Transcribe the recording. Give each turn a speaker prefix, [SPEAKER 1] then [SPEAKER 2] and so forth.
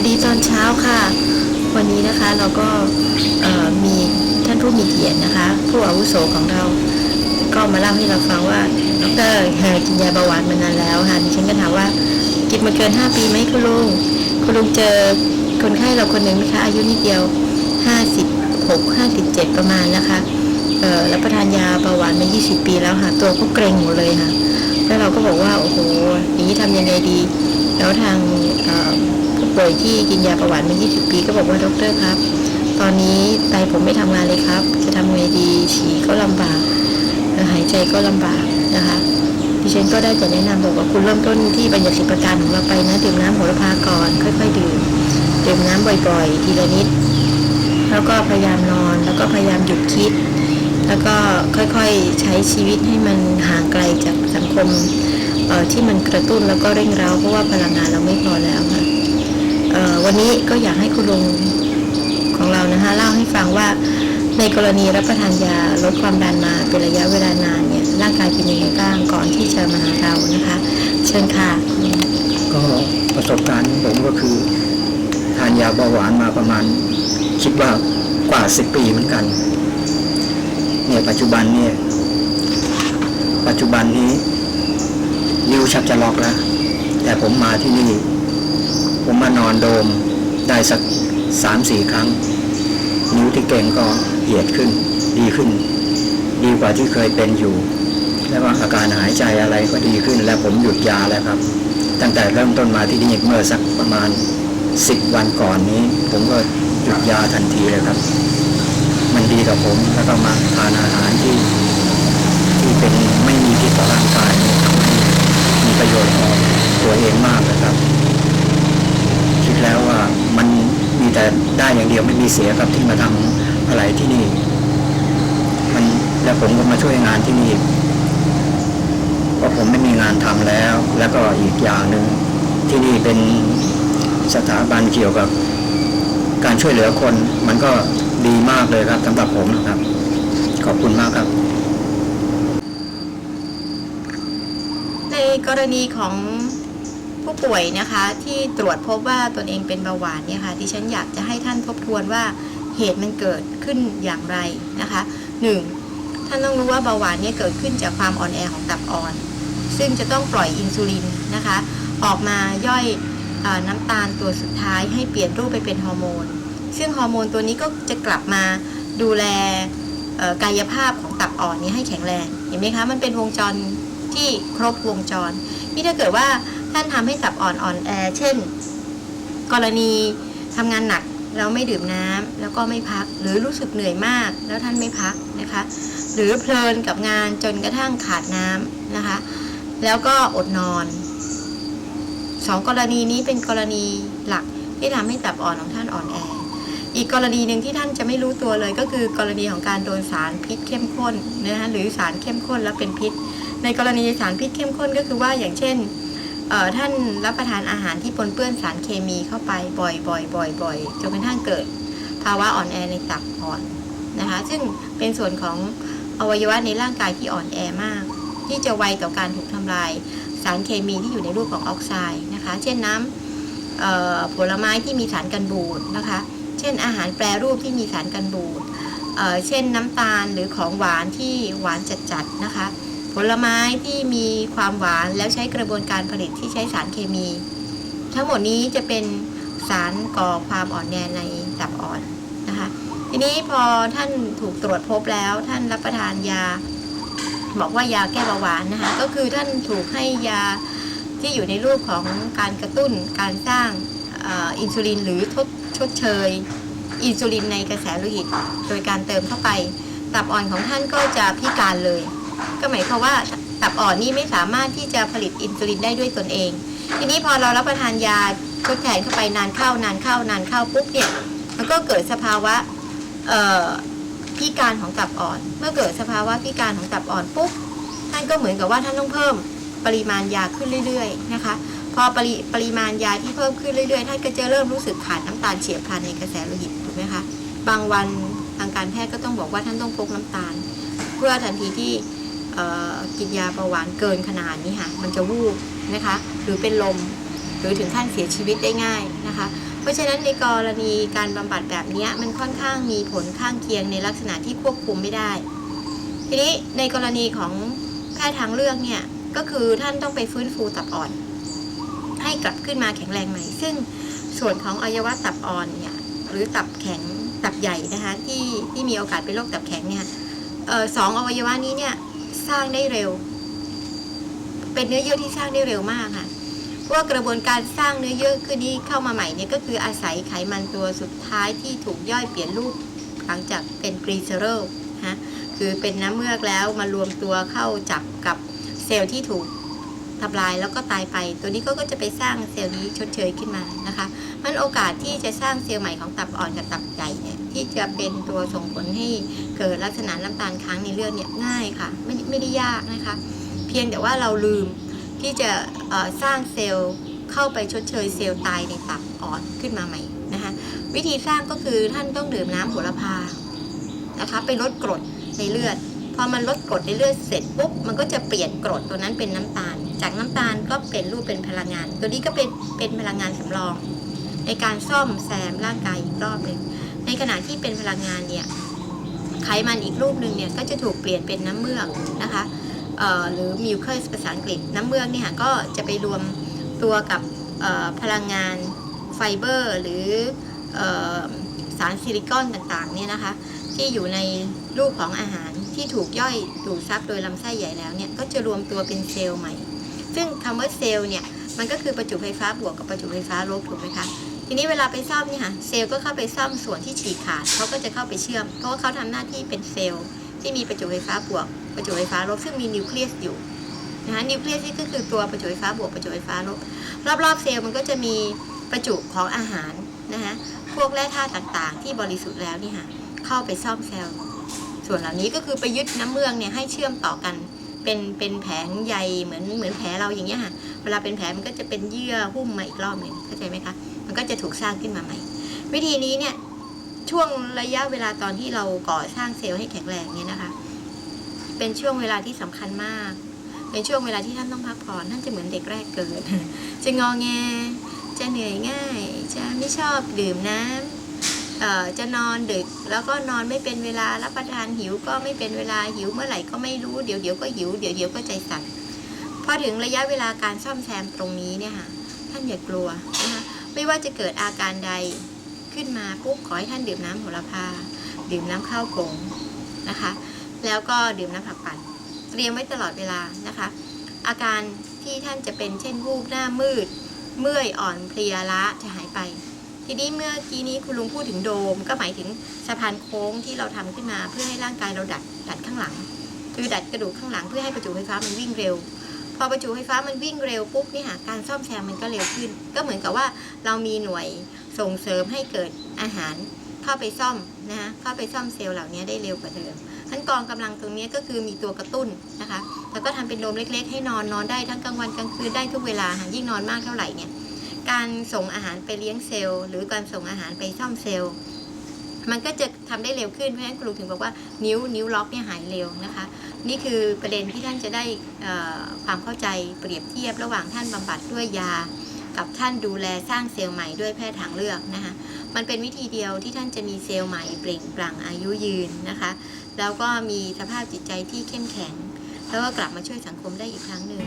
[SPEAKER 1] วัสดีตอนเช้าค่ะ วันนี้นะคะเราก็มีท่านผู้มีเกียรตินะคะ ผู้อาวุโสของเรา ก็มาเล่าให้เราฟังว่าดรเฮกินยาเบาหวานมานานแล้วค่ะดิฉันก็ถามว่ากินมาเกิน 5 ปีไหมคุณลุงคุณลุงเจอคนไข้เราคนหนึ่งไหมคะ อายุนิดเดียว 56 57 ประมาณนะคะเอ่อรับประทานยาเบาหวานมา 20 ปีแล้วค่ะตัวก็เกรงหมดเลยค่ะแล้วเราก็บอกว่าโอ้โหอย่างนี้ทำยังไงดี แล้วทางอ ป่วยที่กินยาประวัติมา 20 ปีก็บอกว่าดรครับ ตอนนี้ไตผมไม่ทำงานเลยครับ จะทำไงดีฉี่ก็ลำบากหายใจก็ลำบากนะคะดิฉันก็ได้แต่แนะนำบอกว่าคุณเริ่มต้นที่บัญญัติสิบประการของเราไปนะดื่มน้ำโหระพาก่อนค่อยๆดื่มดื่มน้ำบ่อยๆ ทีละนิด แล้วก็พยายามนอนแล้วก็พยายามหยุดคิด แล้วก็ค่อยๆใช้ชีวิตให้มันห่างไกลจากสังคมที่มันกระตุ้นแล้วก็เร่งเร้าเพราะว่าพลังงานเราไม่พอแล้วค่ะ วันนี้ก็อยากให้คุณลุงของเรานะคะเล่าให้ฟังว่าในกรณีรับประทานยาลดความดันมาเป็นระยะเวลานานเนี่ยร่างกายเป็นยังไงบ้างก่อนที่จะมาหาเรานะคะ เชิญค่ะ
[SPEAKER 2] ก็ประสบการณ์ผมก็คือ ทานยาเบาหวานมาประมาณ คิดว่ากว่าสิบปีเหมือนกันเนี่ยปัจจุบันเนี่ยปัจจุบันนี้นิ้วชักจะล็อกแล้ว แต่ผมมาที่นี่ ผมมานอนโดมได้สักสามสี่ครั้ง นิ้วที่เก่งก็เหยียดขึ้น ดีขึ้น ดีกว่าที่เคยเป็นอยู่ แล้วก็อาการหายใจอะไรก็ดีขึ้น และผมหยุดยาแล้วครับ ตั้งแต่เริ่มต้นมาที่นี่เมื่อสักประมาณสิบวันก่อนนี้ ผมก็หยุดยาทันทีเลยครับ มันดีกับผมแล้วก็มาทานอาหารที่ที่เป็นไม่มีพิษต่อร่างกายเนี่ยทำให้มีประโยชน์ต่อตัวเองมากนะครับ คิดแล้วว่ามันมีแต่ได้อย่างเดียวไม่มีเสียครับที่มาทำอะไรที่นี่ มันแล้วผมก็มาช่วยงานที่นี่เพราะผมไม่มีงานทำแล้ว แล้วก็อีกอย่างหนึ่งที่นี่เป็นสถาบันเกี่ยวกับการช่วยเหลือคน มันก็ดีมากเลยครับสำหรับผมนะครับ ขอบคุณมากครับ
[SPEAKER 1] ในกรณีของ ผู้ป่วยนะคะที่ตรวจพบว่าตนเองเป็นเบาหวานเนี่ยค่ะดิฉันอยากจะให้ท่านทบทวนว่าเหตุมันเกิดขึ้นอย่างไรนะคะหนึ่งท่านต้องรู้ว่าเบาหวานเนี่ยเกิดขึ้นจากความอ่อนแอของตับอ่อน ซึ่งจะต้องปล่อยอินซูลินนะคะ ออกมาย่อยอน้ำตาลตัวสุดท้ายให้เปลี่ยนรูปไปเป็นฮอร์โมน ซึ่งฮอร์โมนตัวนี้ก็จะกลับมาดูแลกายภาพของตับอ่อนนี้ให้แข็งแรง เห็นไหมคะ มันเป็นวงจรที่ครบวงจรที่ถ้าเกิดว่า ท่านทำให้ตับอ่อนอ่อนแอ เช่น กรณีทำงานหนักแล้วไม่ดื่มน้ำแล้วก็ไม่พัก หรือรู้สึกเหนื่อยมากแล้วท่านไม่พักนะคะ หรือเพลินกับงานจนกระทั่งขาดน้ำนะคะ แล้วก็อดนอนสองกรณีนี้เป็นกรณีหลักที่ทำให้ตับอ่อนของท่านอ่อนแอ อีกกรณีหนึ่งที่ท่านจะไม่รู้ตัวเลยก็คือกรณีของการโดนสารพิษเข้มข้นนะคะหรือสารเข้มข้นแล้วเป็นพิษ ในกรณีสารพิษเข้มข้นก็คือว่าอย่างเช่น ท่านรับประทานอาหารที่ปนเปื้อนสารเคมีเข้าไปบ่อยๆบ่อยๆจนกระทั่งเกิดภาวะอ่อนแอในตับอ่อนนะคะ ซึ่งเป็นส่วนของอวัยวะในร่างกายที่อ่อนแอมาก ที่จะไวต่อการถูกทำลายสารเคมีที่อยู่ในรูปของออกไซด์นะคะ เช่นน้ำผลไม้ที่มีสารกันบูดนะคะ เช่นอาหารแปรรูปที่มีสารกันบูดเเช่นน้ำตาลหรือของหวานที่หวานจัดๆนะคะ ลไม้ที่มีความหวานแล้วใช้กระบวนการผลิตที่ใช้สารเคมี ทั้งหมดนี้จะเป็นสารก่อความอ่อนแอในตับอ่อนนะคะ ทีนี้พอท่านถูกตรวจพบแล้วท่านรับประทานยา บอกว่ายาแก้เบาหวานนะคะ ก็คือท่านถูกให้ยาที่อยู่ในรูปของการกระตุ้นการสร้างอ่ออินซูลินหรือทดชดเชย อินซูลินในกระแสโลหิต โดยการเติมเข้าไป ตับอ่อนของท่านก็จะพิการเลย ก็หมายความว่าตับอ่อนนี่ไม่สามารถที่จะผลิตอินซูลินได้ด้วยตนเอง ทีนี้พอเรารับประทานยาทดแทนเข้าไปนานเข้านานเข้านานเข้าปุ๊บเนี่ยมันก็เกิดสภาวะพิการของตับอ่อน เมื่อเกิดสภาวะพิการของตับอ่อนปุ๊บท่านก็เหมือนกับว่าท่านต้องเพิ่มปริมาณยาขึ้นเรื่อยๆนะคะพอปริปริมาณยาที่เพิ่มขึ้นเรื่อยๆท่านก็จะเริ่มรู้สึกขาดน้ำตาลเฉียบพลันในกระแสโลหิตถูกไหมคะบางวันทางการแพทย์ก็ต้องบอกว่าท่านต้องพกน้ำตาล เพื่อทันทีที่ กินยาเบาหวานเกินขนาดนี้ค่ะมันจะวูบนะคะ หรือเป็นลมหรือถึงขั้นเสียชีวิตได้ง่ายนะคะ เพราะฉะนั้นในกรณีการบำบัดแบบนี้มันค่อนข้างมีผลข้างเคียงในลักษณะที่ควบคุมไม่ได้ ทีนี้ในกรณีของแพทย์ทางเลือกเนี่ยก็คือท่านต้องไปฟื้นฟูตับอ่อน ให้กลับขึ้นมาแข็งแรงใหม่ ซึ่งส่วนของอวัยวะตับอ่อนเนี่ยหรือตับแข็งตับใหญ่นะคะที่ที่มีโอกาสเป็นโรคตับแข็งเนี่ยออสองอวัยวะนี้เนี่ย สร้างได้เร็ว เป็นเนื้อเยื่อที่สร้างได้เร็วมากค่ะเพราะว่ากระบวนการสร้างเนื้อเยื่อขึ้นนี้เข้ามาใหม่เนี่ยก็คืออาศัยไขมันตัวสุดท้ายที่ถูกย่อยเปลี่ยนรูปหลังจากเป็นกรีเซอร์ฮะคือเป็นน้ำเมือกแล้วมารวมตัวเข้าจับกับเซลล์ที่ถูก ทำลายแล้วก็ตายไป ตัวนี้ก็ก็จะไปสร้างเซลล์นี้ชดเชยขึ้นมานะคะมันโอกาสที่จะสร้างเซลล์ใหม่ของตับอ่อนกับตับใหญ่เนี่ยที่จะเป็นตัวส่งผลให้เกิดลักษณะน้ำตาลค้างในเลือดเนี่ยง่ายค่ะไม่ไม่ได้ยากนะคะ เพียงแต่ว่าเราลืมที่จะสร้างเซลล์เข้าไปชดเชยเซลล์ตายในตับอ่อนขึ้นมาใหม่นะคะวิธีสร้างก็คือท่านต้องดื่มน้ำโหระพานะคะไปลดกรดในเลือด พอมันลดกรดในเลือดเสร็จปุ๊บมันก็จะเปลี่ยนกรดตัวนั้นเป็นน้ำตาล จากน้ำตาลก็เป็นรูปเป็นพลังงาน ตัวนี้ก็เป็นเป็นพลังงานสำรอง ในการซ่อมแซมร่างกายอีกรอบหนึ่งในขณะที่เป็นพลังงานเนี่ยไขมันอีกรูปหนึ่งเนี่ยก็จะถูกเปลี่ยนเป็นน้ำเมือกนะคะหรือมิวเคสภาษาอังกฤษน้ำเมือกเนี่ยก็จะไปรวมตัวกับพลังงานไฟเบอร์ หรือเอ่อสารซิลิคอนต่างๆเนี่ยนะคะที่อยู่ในรูปของอาหารที่ถูกย่อยดูดซับโดยลำไส้ใหญ่แล้วเนี่ยก็จะรวมตัวเป็นเซลล์ใหม่ ซึ่งคำว่าเซลล์เนี่ยมันก็คือประจุไฟฟ้าบวกกับประจุไฟฟ้าลบถูกไหมคะทีนี้เวลาไปซ่อมเนี่ยค่ะเซลล์ก็เข้าไปซ่อมส่วนที่ฉีกขาดเขาก็จะเข้าไปเชื่อม เพราะว่าเขาทำหน้าที่เป็นเซลล์ที่มีประจุไฟฟ้าบวกประจุไฟฟ้าลบซึ่งมีนิวเคลียสอยู่นะคะนิวเคลียสนี่ก็คือตัวประจุไฟฟ้าบวกประจุไฟฟ้าลบรอบๆเซลล์มันก็จะมีประจุของอาหารนะคะพวกแร่ธาตุต่างๆ ที่บริสุทธิ์แล้วนี่ค่ะเข้าไปซ่อมเซลล์ส่วนเหล่านี้ก็คือไปยึดน้ำเมืองเนี่ยให้เชื่อมต่อกัน เป็นเป็นแผงใยเหมือนเหมือนแผลเราอย่างเงี้ยค่ะ เวลาเป็นแผลมันก็จะเป็นเยื่อหุ้มมาอีกรอบหนึ่งเข้าใจไหมคะ มันก็จะถูกสร้างขึ้นมาใหม่ วิธีนี้เนี่ยช่วงระยะเวลาตอนที่เราก่อสร้างเซลล์ให้แข็งแรงเนี่ยนะคะ เป็นช่วงเวลาที่สำคัญมาก เป็นช่วงเวลาที่ท่านต้องพักผ่อนท่านจะเหมือนเด็กแรกเกิด จะงอแง จะเหนื่อยง่าย จะไม่ชอบดื่มน้ำเอ่อ จะนอนดึกแล้วก็นอนไม่เป็นเวลารับประทานหิวก็ไม่เป็นเวลาหิวเมื่อไหร่ก็ไม่รู้เดี๋ยวเดี๋ยวก็หิวเดี๋ยวเดี๋ยวก็ใจสั่นพอถึงระยะเวลาการซ่อมแซมตรงนี้เนี่ยค่ะท่านอย่ากลัวนะคะไม่ว่าจะเกิดอาการใดขึ้นมาปุ๊บขอให้ท่านดื่มน้ำโหระพา ดื่มน้ำข้าวผงนะคะ แล้วก็ดื่มน้ำผักปั่นเตรียมไว้ตลอดเวลานะคะ อาการที่ท่านจะเป็นเช่นวูบหน้ามืด เมื่อยอ่อนเพลียล้าจะหายไป ทีนี้เมื่อกี้นี้คุณลุงพูดถึงโดม ก็หมายถึงสะพานโค้งที่เราทำขึ้นมาเพื่อให้ร่างกายเราดัดดัดข้างหลัง คือดัดกระดูกข้างหลังเพื่อให้ประจุไฟฟ้ามันวิ่งเร็ว พอประจุไฟฟ้ามันวิ่งเร็วปุ๊บนี่ค่ะการซ่อมแซมมันก็เร็วขึ้น ก็เหมือนกับว่าเรามีหน่วยส่งเสริมให้เกิดอาหารเข้าไปซ่อมนะคะเข้าไปซ่อมเซลล์เหล่านี้ได้เร็วกว่าเดิมทั้นกองกำลังตรงนี้ก็คือมีตัวกระตุ้นนะคะ แล้วก็ทำเป็นโดมเล็ก ๆ ให้นอนนอนได้ทั้งกลางวันกลางคืนได้ทุกเวลายิ่งนอนมากเท่าไหร่เนี่ย การส่งอาหารไปเลี้ยงเซลล์ หรือการส่งอาหารไปซ่อมเซลล์ มันก็จะทำได้เร็วขึ้นเพราะฉะนั้นครูถึงบอกว่านิ้วนิ้วล็อกเนี่ยหายเร็วนะคะ นี่คือประเด็นที่ท่านจะได้ความเข้าใจเปรียบเทียบระหว่างท่านบำบัดด้วยยา กับท่านดูแลสร้างเซลล์ใหม่ด้วยแพทย์ทางเลือกนะคะมันเป็นวิธีเดียวที่ท่านจะมีเซลล์ใหม่เปล่งปลั่งอายุยืนนะคะ แล้วก็มีสภาพจิตใจที่เข้มแข็ง แล้วก็กลับมาช่วยสังคมได้อีกครั้งหนึ่ง